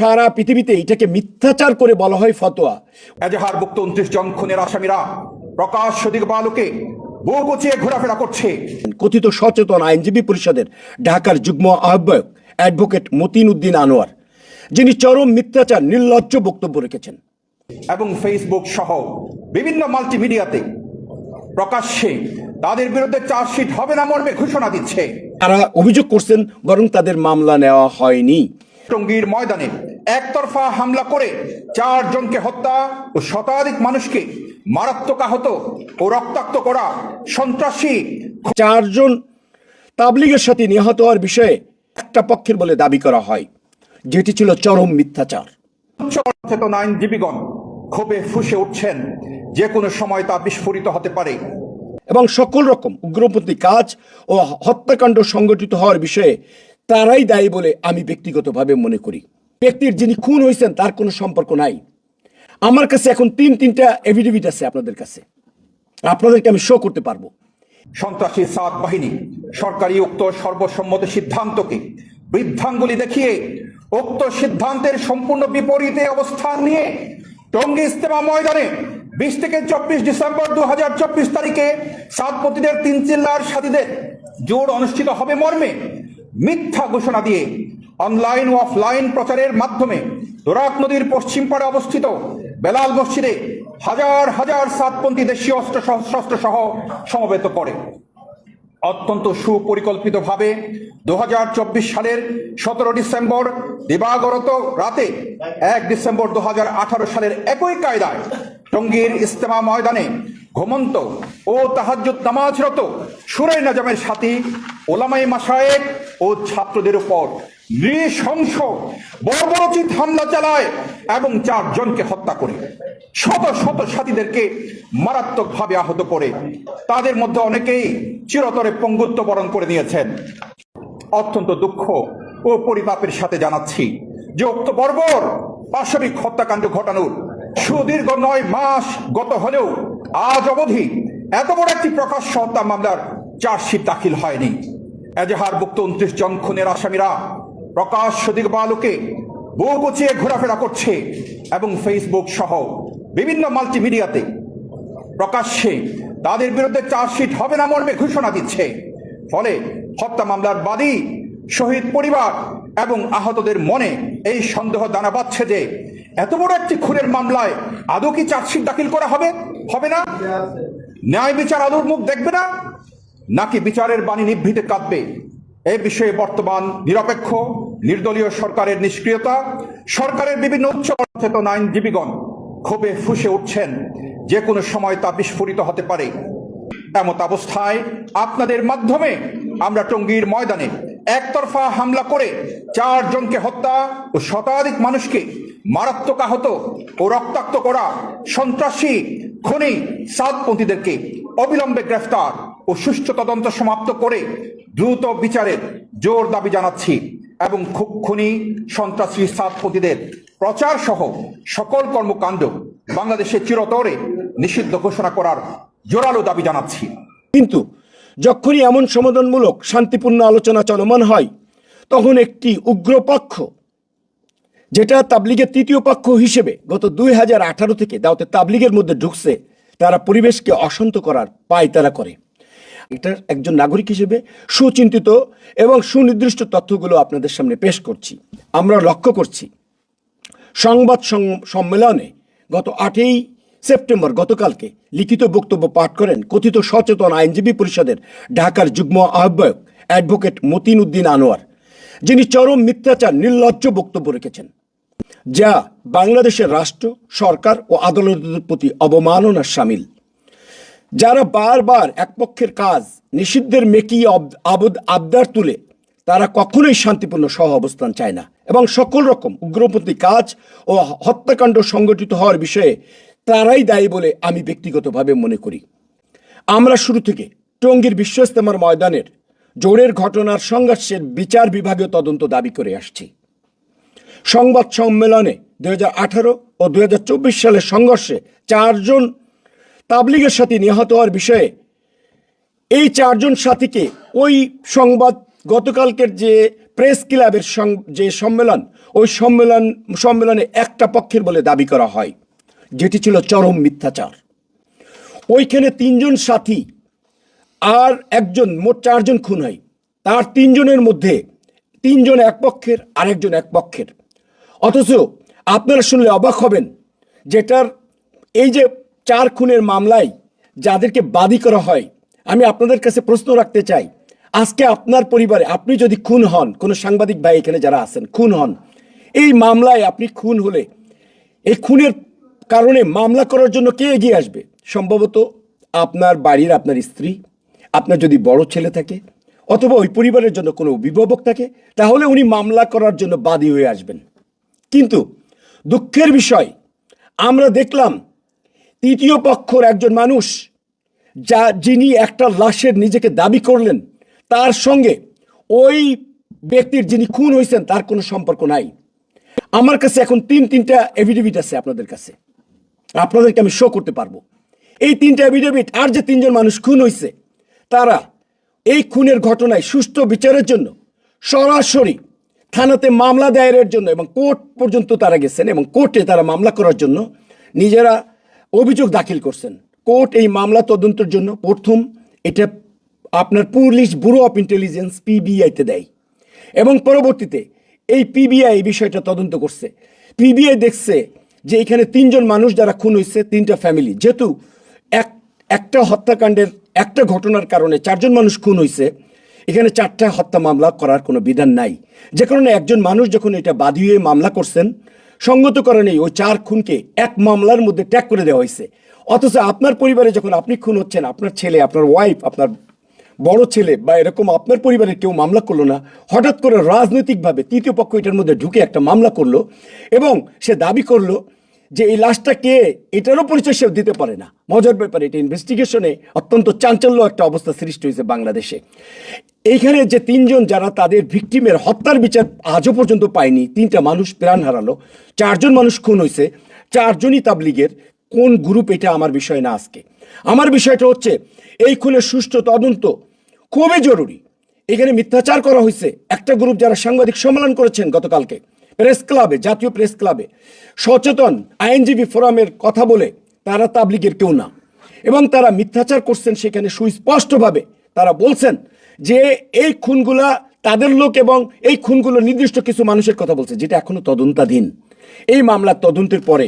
সারা পৃথিবীতে এটাকে মিথ্যাচার করে বলা হয় ফতোয়া। এজাহারভুক্ত উনত্রিশ জন খুনের আসামিরা প্রকাশ সদিক বালুকে বউ গচিয়ে ঘোরাফেরা করছে। কথিত সচেতন আইনজীবী পরিষদের ঢাকার যুগ্ম আহ্বায়ক অ্যাডভোকেট মতিন উদ্দিন আনোয়ার যিনি চরম মিথ্যাচার নির্লজ্জ বক্তব্য রেখেছেন। এবং ফেসবুক সহ বিভিন্ন মাল্টিমিডিয়াতে প্রকাশ্যে তাদের বিরুদ্ধে চার্জশিট হবে না মর্মে ঘোষণা দিচ্ছে। তারা অভিযোগ করছেন বরং তাদের মামলা নেওয়া হয়নি। টঙ্গীর ময়দানে একতরফা হামলা করে চারজনকে হত্যা ও শতাধিক মানুষকে মারাত্মক আহত ও রক্তাক্ত করা সন্ত্রাসী। চারজন তাবলিগের সাথে নিহত হওয়ার বিষয়ে একটা পক্ষের বলে দাবি করা হয় যেটি ছিল চরম মিথ্যাচার। উচ্চ চেতন আইনজীবীগণ ক্ষোভে ফুসে উঠছেন যে কোনো সময় তা বিস্ফোরিত হতে পারে। এবং সকল রকম উগ্রপন্থী কাজ ও হত্যাকাণ্ড সংগঠিত হওয়ার বিষয়ে তারাই দায়ী বলে আমি ব্যক্তিগতভাবে মনে করি। ব্যক্তির যিনি খুন হয়েছেন তার কোনো সম্পর্ক নাই। আমার কাছে এখন তিন, তিনটা এভিডেভিট আছে আপনাদের কাছে। আপনাদেরকে আমি শো করতে পারব। সন্ত্রাসী সাত বাহিনী সরকারি উক্ত সর্বসম্মত সিদ্ধান্তকে বৃদ্ধাঙ্গুলি দেখিয়ে উক্ত সিদ্ধান্তের সম্পূর্ণ বিপরীতে অবস্থান নিয়ে টঙ্গী ইস্তেমা ময়দানে বিশ থেকে চব্বিশ ডিসেম্বর দু হাজার চব্বিশ তারিখে সাতপতিদের তিন চিল্লার সাথীদের জোর অনুষ্ঠিত হবে মর্মে মিথ্যা ঘোষণা দিয়ে অনলাইন ও অফলাইন প্রচারের মাধ্যমে দোরাক নদীর পশ্চিম পাড়ে অবস্থিত বেলাল মসজিদে হাজার হাজার সাতপন্থী দেশীয় অস্ত্র শস্ত্র সহ সমবেত করে। অত্যন্ত সুপরিকল্পিতভাবে দু হাজার চব্বিশ সালের সতেরো ডিসেম্বর দিবাগরত রাতে এক ডিসেম্বর দু হাজার আঠারো সালের একই কায়দায় টঙ্গীর ইস্তেমা ময়দানে ঘুমন্ত ও তাহাজ্জুদ নামাজরত সুরাই নাজামের সাথী ওলামাই মাসায়েক ও ছাত্রদের উপর নৃশংস বর্বরচিত হামলা চালায় এবং চারজনকে হত্যা করে। শত শত সাথীদেরকে মারাত্মকভাবে আহত করে। তাদের মধ্যে অনেকেই চিরতরে পঙ্গুত্ব বরণ করে নিয়েছেন। অত্যন্ত দুঃখ ও পরিতাপের সাথে জানাচ্ছি যে উক্ত বর্বর পাশবিক হত্যাকাণ্ড ঘটানোর সুদীর্ঘ নয় মাস গত হলেও আজ অবধি এত বড় একটি প্রকাশ্য হত্যা মামলার চার্জশিট দাখিল হয়নি। এজাহারভুক্ত উনত্রিশ জন খুনের আসামিরা প্রকাশ সদিক বালুকে বউ গচিয়ে ঘোরাফেরা করছে এবং ফেসবুক সহ বিভিন্ন মাল্টিমিডিয়াতে প্রকাশ্যে তাদের বিরুদ্ধে চার্জশিট হবে না মর্মে ঘোষণা দিচ্ছে। ফলে হত্যা মামলার বাদী শহীদ পরিবার এবং আহতদের মনে এই সন্দেহ দানা বাচ্ছে যে, এত বড় একটি খুনের মামলায় আদৌ কি চার্জশিট দাখিল করা হবে? হবে না? ন্যায় বিচার আদৌ মুখ দেখবে না? নাকি বিচারের বাণী নিভৃতে কাঁদবে? এ বিষয়ে বর্তমান নিরপেক্ষ, নির্দলীয় সরকারের নিষ্ক্রিয়তা, সরকারের বিভিন্ন উচ্চ চেতন আইনজীবীগণ ক্ষোভে ফুসে উঠছেন। যে কোনো সময় তা বিস্ফোরিত হতে পারে। এমত অবস্থায় আপনাদের মাধ্যমে আমরা টঙ্গীর ময়দানে একতরফা হামলা করে চারজনকে হত্যা ও শতাধিক মানুষকে মারাত্মক আহত ও রক্তাক্ত করা সন্ত্রাসী খনি সাতপন্থীদেরকে অবিলম্বে গ্রেফতার ও সুষ্ঠু তদন্ত সমাপ্ত করে দ্রুত বিচারের জোর দাবি জানাচ্ছি এবং খুব খুনি সন্ত্রাসী সাতপতিদের প্রচার সহ সকল কর্মকাণ্ড বাংলাদেশে চিরতরে নিষিদ্ধ ঘোষণা করার জোরালো দাবি জানাচ্ছি। কিন্তু যখনই এমন সমাধানমূলক, শান্তিপূর্ণ আলোচনা চলমান হয়, তখন একটি উগ্রপক্ষ যেটা তাবলিগের তৃতীয় পক্ষ হিসেবে গত দুই হাজার আঠারো থেকে দাওতে তাবলিগের মধ্যে ঢুকছে, তারা পরিবেশকে অশান্ত করার পায় তারা করে। এটা একজন নাগরিক হিসেবে সুচিন্তিত এবং সুনির্দিষ্ট তথ্যগুলো আপনাদের সামনে পেশ করছি। আমরা লক্ষ্য করছি, সংবাদ সম্মেলনে গত আটই সেপ্টেম্বর গতকালকে লিখিত বক্তব্য পাঠ করেন কথিত সচেতন আইনজীবী পরিষদের ঢাকার যুগ্ম আহ্বায়ক অ্যাডভোকেট মতিন উদ্দিন আনোয়ার, যিনি চরম মিথ্যাচার, নির্লজ্জ বক্তব্য রেখেছেন, যা বাংলাদেশের রাষ্ট্র, সরকার ও আদালতের প্রতি অবমাননার সামিল। যারা বারবার একপক্ষের কাজ, নিষিদ্ধের মেকি অব- আবদ, আবদার তুলে, তারা কখনোই শান্তিপূর্ণ সহ অবস্থান চায় না এবং সকল রকম উগ্রপন্থী কাজ ও হত্যাকাণ্ড সংগঠিত হওয়ার বিষয়ে তারাই দায়ী বলে আমি ব্যক্তিগতভাবে মনে করি। আমরা শুরু থেকে টঙ্গীর বিশ্ব ইস্তেমার ময়দানের জোরের ঘটনার সংঘর্ষের বিচার বিভাগীয় তদন্ত দাবি করে আসছি। সংবাদ সম্মেলনে দু হাজার আঠারো ও দু হাজার চব্বিশ সালের সংঘর্ষে চারজন তাবলিগের সাথে নিহত হওয়ার বিষয়ে এই চারজন সাথীকে ওই সংবাদ, গতকালকের যে প্রেস ক্লাবের যে সম্মেলন, ওই সম্মেলন, সম্মেলনে একটা পক্ষের বলে দাবি করা হয়। যেটি ছিল চরম মিথ্যাচার। ওইখানে তিনজন সাথী আর একজন, মোট চারজন খুন হয় তার তিনজনের মধ্যে তিনজন এক পক্ষের, আরেকজন এক পক্ষের। অথচ আপনারা শুনলে অবাক হবেন যেটার এই যে চার খুনের মামলায় যাদেরকে বাদী করা হয়, আমি আপনাদের কাছে প্রশ্ন রাখতে চাই। আজকে আপনার পরিবারে আপনি যদি খুন হন, কোনো সাংবাদিক ভাই এখানে যারা আছেন, খুন হন, এই মামলায় আপনি খুন হলে, এই খুনের কারণে মামলা করার জন্য কে এগিয়ে আসবে? সম্ভবত আপনার বাড়ির আপনার স্ত্রী, আপনার যদি বড় ছেলে থাকে অথবা ওই পরিবারের জন্য কোনো অভিভাবক থাকে, তাহলে উনি মামলা করার জন্য বাদী হয়ে আসবেন। কিন্তু দুঃখের বিষয়, আমরা দেখলাম তৃতীয় পক্ষর একজন মানুষ যা যিনি একটা লাশের নিজেকে দাবি করলেন, তার সঙ্গে ওই ব্যক্তির যিনি খুন হয়েছেন, তার কোনো সম্পর্ক নাই। আমার কাছে এখন তিন, তিনটা এভিডেভিট আছে আপনাদের কাছে। আপনাদেরকে আমি শো করতে পারব। এই তিনটা এভিডেভিট আর যে তিনজন মানুষ খুন হয়েছে তারা এই খুনের ঘটনায় সুষ্ঠু বিচারের জন্য সরাসরি থানাতে মামলা দায়েরের জন্য এবং কোর্ট পর্যন্ত তারা গেছেন এবং কোর্টে তারা মামলা করার জন্য নিজেরা অভিযোগ দাখিল করছেন। কোর্ট এই মামলা তদন্তের জন্য প্রথম এটা আপনার পুলিশ ব্যুরো অফ ইন্টেলিজেন্স পিবিআইতে দেয় এবং পরবর্তীতে এই পিবিআই এই বিষয়টা তদন্ত করছে। পিবিআই দেখছে যে এখানে তিনজন মানুষ যারা খুন হয়েছে, তিনটা ফ্যামিলি যেহেতু এক, একটা হত্যাকাণ্ডের একটা ঘটনার কারণে চারজন মানুষ খুন হয়েছে, এখানে চারটা হত্যা মামলা করার কোনো বিধান নাই। যে কারণে একজন মানুষ যখন এটা বাদী হয়ে মামলা করছেন, সঙ্গত কারণেই ওই চার খুনকে এক মামলার মধ্যে ট্যাগ করে দেওয়া হয়েছে। অথচ আপনার পরিবারে যখন আপনি খুন হচ্ছেন, আপনার ছেলে, আপনার ওয়াইফ আপনার বড় ছেলে বা এরকম আপনার পরিবারের কেউ মামলা করল না, হঠাৎ করে রাজনৈতিকভাবে তৃতীয় পক্ষ এটার মধ্যে ঢুকে একটা মামলা করল এবং সে দাবি করল যে এই লাশটা কে? এটারও পরিচয় সে দিতে পারে না। মজার ব্যাপারে, এটা ইনভেস্টিগেশনে অত্যন্ত চাঞ্চল্য একটা অবস্থা সৃষ্টি হয়েছে বাংলাদেশে। এইখানে যে তিনজন যারা তাদের ভিকটিমের হত্যার বিচার আজও পর্যন্ত পায়নি, তিনটা মানুষ প্রাণ হারালো, চারজন মানুষ খুন হয়েছে, চারজনই তাবলিগের। কোন গ্রুপ এটা আমার বিষয় না আজকে? আমার বিষয়টা হচ্ছে, এই খুনের সুষ্ঠু তদন্ত খুবই জরুরি। এখানে মিথ্যাচার করা হয়েছে। একটা গ্রুপ যারা সাংবাদিক সম্মেলন করেছেন গতকালকে, প্রেস ক্লাবে, জাতীয় প্রেস ক্লাবে, সচেতন আইনজীবী ফোরামের কথা বলে তারা তাবলিগের কেউ না। এবং তারা মিথ্যাচার করছেন সেখানে সুস্পষ্টভাবে। তারা বলছেন যে এই খুনগুলা তাদের লোক এবং এই খুনগুলো নির্দিষ্ট কিছু মানুষের কথা বলছে, যেটা এখনও তদন্তাধীন। এই মামলার তদন্তের পরে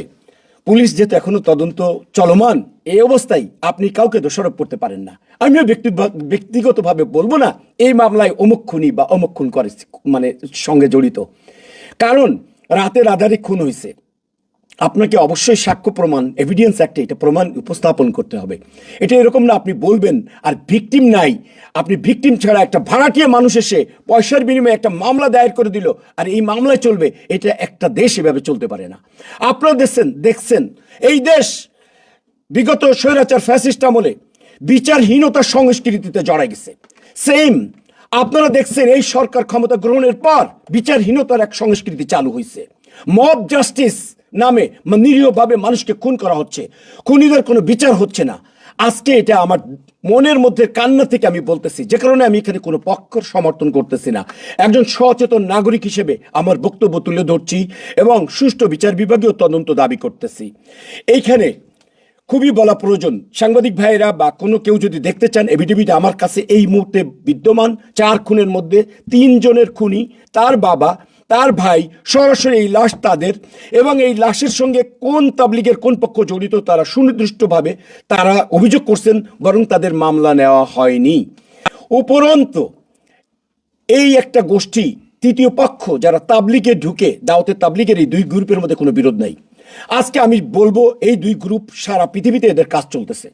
পুলিশ যেহেতু এখনও তদন্ত চলমান, এই অবস্থায় আপনি কাউকে দোষারোপ করতে পারেন না। আমিও ব্যক্তি ব্যক্তিগতভাবে বলব না, এই মামলায় অমুক খুনি বা অমুক খুন করে মানে সঙ্গে জড়িত। কারণ রাতের আধারে খুন হয়েছে আপনাকে অবশ্যই সাক্ষ্য প্রমাণ এভিডেন্স একটা এটা প্রমাণ উপস্থাপন করতে হবে। এটা এরকম না, আপনি বলবেন, আর ভিকটিম নাই। আপনি ভিকটিম ছাড়া একটা ভাড়াটিয়া মানুষ এসে পয়সার বিনিময়ে একটা মামলা দায়ের করে দিল, আর এই মামলায় চলবে, এটা একটা দেশ এভাবে চলতে পারে না। আপনারা দেখছেন দেখছেন, এই দেশ বিগত স্বৈরাচার ফ্যাসিস্ট আমলে বিচারহীনতার সংস্কৃতিতে জড়াই গেছে। সেম আপনারা দেখছেন, এই সরকার ক্ষমতা গ্রহণের পর বিচারহীনতার এক সংস্কৃতি চালু হয়েছে মব জাস্টিস নামে নিরীহভাবে মানুষকে খুন করা হচ্ছে। খুনিদের কোনো বিচার হচ্ছে না। আজকে এটা আমার মনের মধ্যে কান্না থেকে আমি বলতেছি, যে কারণে আমি এখানে কোনো পক্ষর সমর্থন করতেছি না। একজন সচেতন নাগরিক হিসেবে আমার বক্তব্য তুলে ধরছি এবং সুষ্ঠু বিচার বিভাগীয় তদন্ত দাবি করতেছি। এইখানে খুবই বলা প্রয়োজন, সাংবাদিক ভাইয়েরা বা কোনো কেউ যদি দেখতে চান, এভিডেভিট আমার কাছে এই মুহূর্তে বিদ্যমান। চার খুনের মধ্যে তিনজনের খুনি, তার বাবা তার ভাই সরাসরি এই লাশ তাদের এবং এই লাশের সঙ্গে কোন তাবলিগের কোন পক্ষ জড়িত তারা সুনির্দিষ্টভাবে তারা অভিযোগ করছেন, বরং তাদের মামলা নেওয়া হয়নি। উপরন্ত, এই একটা গোষ্ঠী, তৃতীয় পক্ষ, যারা তাবলিগে ঢুকে দাওতে তাবলিগের এই দুই গ্রুপের মধ্যে কোনো বিরোধ নাই। আজকে আমি বলব, এই দুই গ্রুপ সারা পৃথিবীতে এদের কাজ চলতেছে।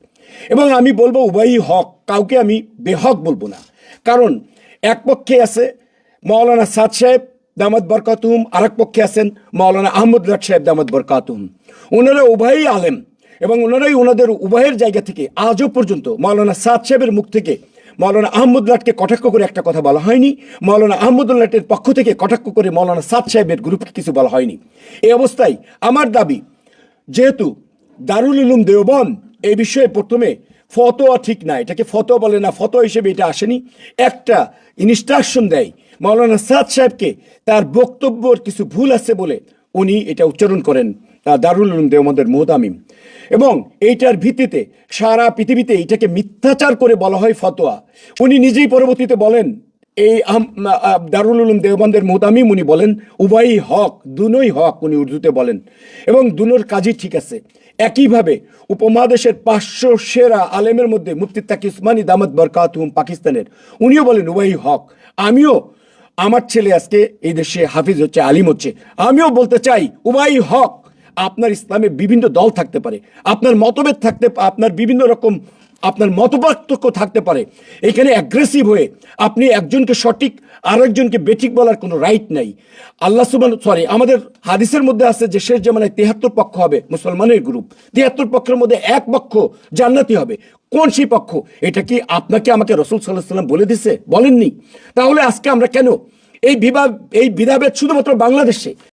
এবং আমি বলব, উভয়ই হক, কাউকে আমি বেহক বলব না। কারণ এক পক্ষে আছে মৌলানা সাদ সাহেব দামাদ বরকাতুম আর এক পক্ষে আছেন মৌলানা আহমদ লাট সাহেব দামাদ বরকাতুম ওনারা উভয়ই আলেম এবং ওনারাই ওনাদের উভয়ের জায়গা থেকে আজও পর্যন্ত মাওলানা সাদ সাহেবের মুখ থেকে মৌলানা আহমদুল্লাহকে কটাক্ষ করে একটা কথা বলা হয়নি। মৌলানা আহমদুল্লাহের পক্ষ থেকে কটাক্ষ করে মৌলানা সাদ সাহেবের গ্রুপকে কিছু বলা হয়নি। এই অবস্থায় আমার দাবি, যেহেতু দারুল উলুম দেওবন এই বিষয়ে প্রথমে ফতোয়া ঠিক না, এটাকে ফতোয়া বলে না, ফতোয়া হিসেবে এটা আসেনি। একটা ইনস্ট্রাকশন দেয় মাওলানা সাদ সাহেবকে তার বক্তব্যর কিছু ভুল আছে বলে উনি এটা উচ্চারণ করেন দারুল উলুম দেওবন্দের মোহতামিম এবং এইটার ভিত্তিতে সারা পৃথিবীতে এটাকে মিথ্যাচার করে বলা হয় ফতোয়া। উনি নিজেই পরবর্তীতে বলেন, এই দারুল উলুম দেওবন্দের মোহতামিম উনি বলেন, উভয়ই হক, দুনোই হক উনি উর্দুতে বলেন। এবং দুনোর কাজই ঠিক আছে। একইভাবে উপমহাদেশের পাঁচশো সেরা আলেমের মধ্যে মুফতি তাকি উসমানী দামদ বরকাতুম পাকিস্তানের, উনিও বলেন উভয়ই হক। আমিও আমার ছেলে আজকে এই দেশে হাফিজ হচ্ছে, আলিম হচ্ছে। আমিও বলতে চাই, উমাই হক, আপনার ইসলামে বিভিন্ন দল থাকতে পারে, আপনার মতভেদ থাকতে, আপনার বিভিন্ন রকম আপনার মতপার্থক্য থাকতে পারে। এখানে অ্যাগ্রেসিভ হয়ে আপনি একজনকে সঠিক, আরেকজনকে বেঠিক বলার কোনো রাইট নাই। আল্লাহ সুবান সরি আমাদের হাদিসের মধ্যে আছে যে শেষ জামানায় তেহাত্তর পক্ষ হবে মুসলমানের গ্রুপ তেহাত্তর পক্ষের মধ্যে এক পক্ষ জান্নাতি হবে। কোন সেই পক্ষ? এটা কি আপনাকে আমাকে রসুল সাল্লাহ সাল্লাম বলে দিছে? বলেননি। তাহলে আজকে আমরা কেন? এই বিভাগ এই বিধাভেদ শুধুমাত্র বাংলাদেশে।